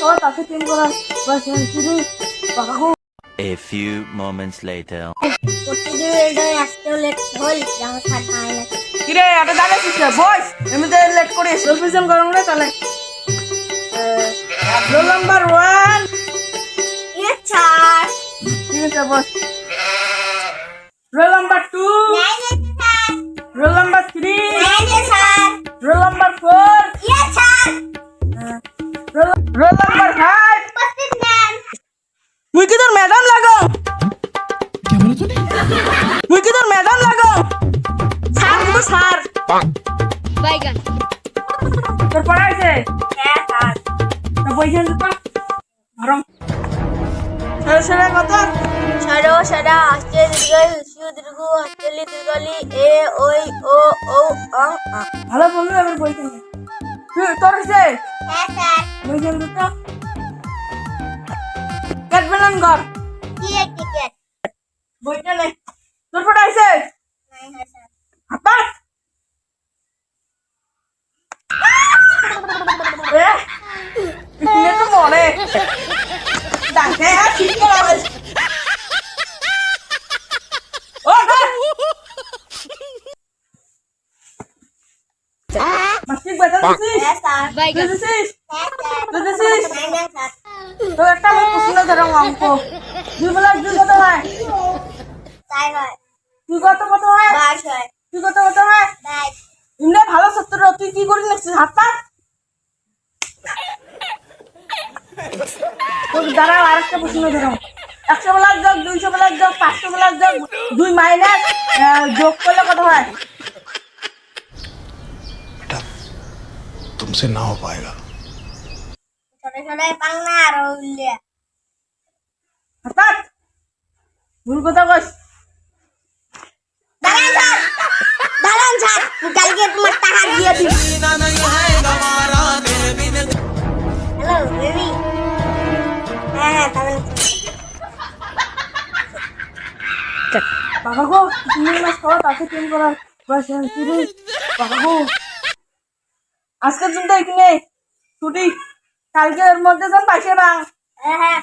পর তাকে ট্রেন করার বয়স হয়েছে রে বাবা গো A few moments later. এটা না? কিরে এটা দাঁড়াচ্ছিস রে বস এমনিতে লেট করিস রোল গরম রে তাহলে। রোল নাম্বার ওয়ান এ চার ঠিক আছে boss. Roll number two roll number roll number five উপস্থিত নেন মুই কি তোর ম্যাডাম লাগো মুই কি তোর ম্যাডাম লাগো স্যার কিন্তু স্যার বাইগান তোর পড়াইছে হ্যাঁ স্যার তো দিত গরম সেটা সেটা কত? সরো সরা আস্তে দীর্ঘ সু দীর্ঘ হস্তলি দীর্ঘলি এ ওই ও ও অং ভালো পয়সা নে তুই তোর হ্যাঁ স্যার পয়সা দিত কাটবে না ঘর কি টিকেট বইটা নে তোর পড়াইছে নাই হ্যাঁ স্যার হাপাত এ ইতনে তো মরে ডাকে হ্যাঁ ঠিক করা হয়েছে ও মাসিক বেতন দিছিস হ্যাঁ স্যার তুই দিছিস হ্যাঁ স্যার তুই দিছিস নাই না স্যার তো একটা আমি প্রশ্ন ধরো অঙ্ক দুই বেলা দুই কত হয় তাই হয় তুই কত কত হয় বাস হয় তুই কত কত হয় বাইশ এমনি ভালো সত্তর তুই কি করে নিচ্ছিস হাত পা তোর দ্বারা আরেকটা প্রশ্ন ধরো একশো বেলার যোগ দুইশো বেলার যোগ পাঁচশো বেলার যোগ দুই মাইনাস যোগ করলে কত হয় बेटा तुमसे ना हो पाएगा ছোট ছোট পাংনা আর উল্লিয়া। হঠাৎ ভুল কথা কস দাঁড়ান স্যার দাঁড়ান স্যার কালকে তোমার টাকা দিয়ে দিই হ্যালো বেবি হ্যাঁ হ্যাঁ তাহলে বাবা গো তিন মাস পর তাকে ট্রেন করার বয়স বাবা গো। আজকের তো এখানে ছুটি। কালকে এর মধ্যে যখন পাইছে বাং হ্যাঁ হ্যাঁ